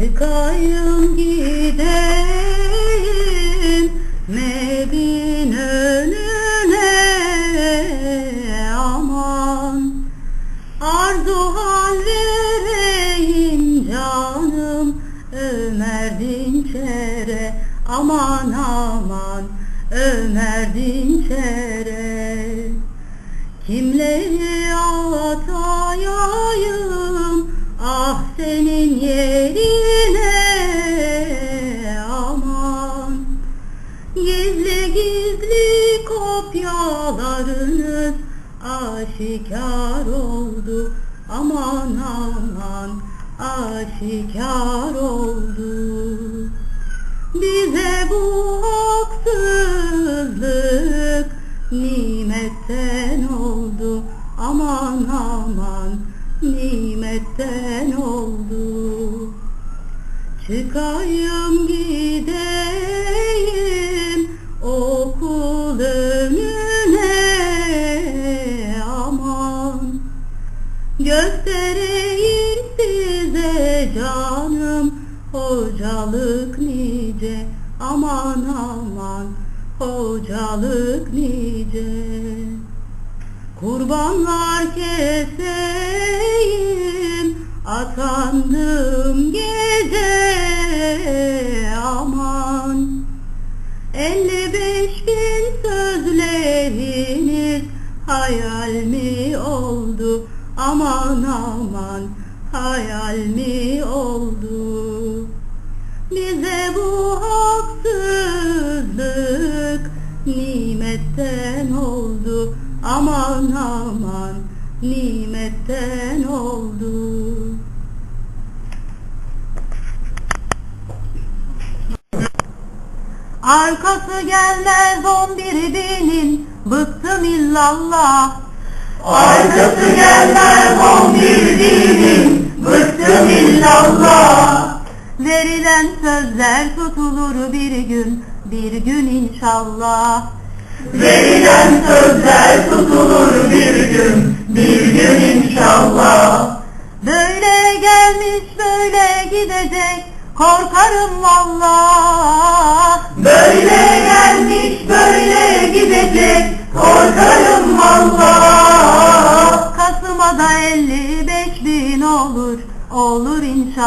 Çıkayım gideyim Mevin önüne aman Arzu hal vereyim canım Ömer Dinçer'e aman aman Ömer Dinçer'e Kimleri atayayım Gizli gizli kopyalarınız aşikar oldu. Aman aman aşikar oldu. Bize bu haksızlık nimetten oldu. Aman aman nimetten oldu. Çıkayım gideyim Göstereyim size canım hocalık nice? Aman aman hocalık nice? Kurbanlar keseyim atandım gece. Aman Elli beş bin sözleriniz hayal mi oldu aman aman hayal mi oldu? Bize bu haksızlık nimetten oldu. Aman aman nimetten oldu. Arkası gelmez on biri binin bıktım illallah Arkası gelmez on bir dinin, bıktım illallah. Verilen sözler tutulur bir gün, bir gün inşallah. Verilen sözler tutulur bir gün, bir gün inşallah. Böyle gelmiş böyle gidecek, korkarım vallah.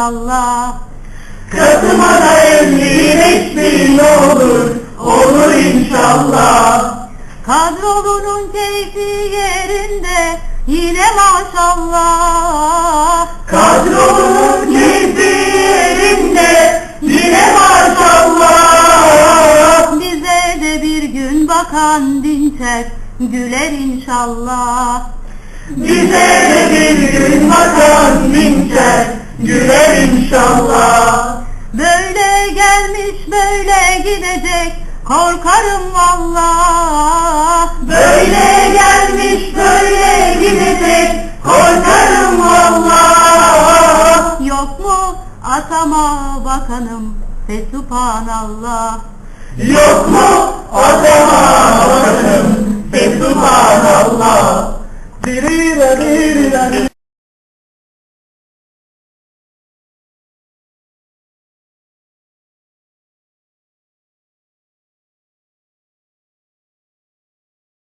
Olur inşallah. Kasım'a da elli beş bin olur, olur inşallah. Kadrolunun keyfi yerinde, yine maşallah. Kadronun keyfi yerinde, yine maşallah. Bize de bir gün bakan dinçer, güler inşallah. Bize de bir gün bakan dinçer, güler inşallah. Böyle gelmiş böyle gidecek, korkarım vallah. Böyle gelmiş böyle gidecek, korkarım Allah. Yok mu atama bakanım, fesubhanallah. Yok mu o zaman bakanım, Fesubhanallah.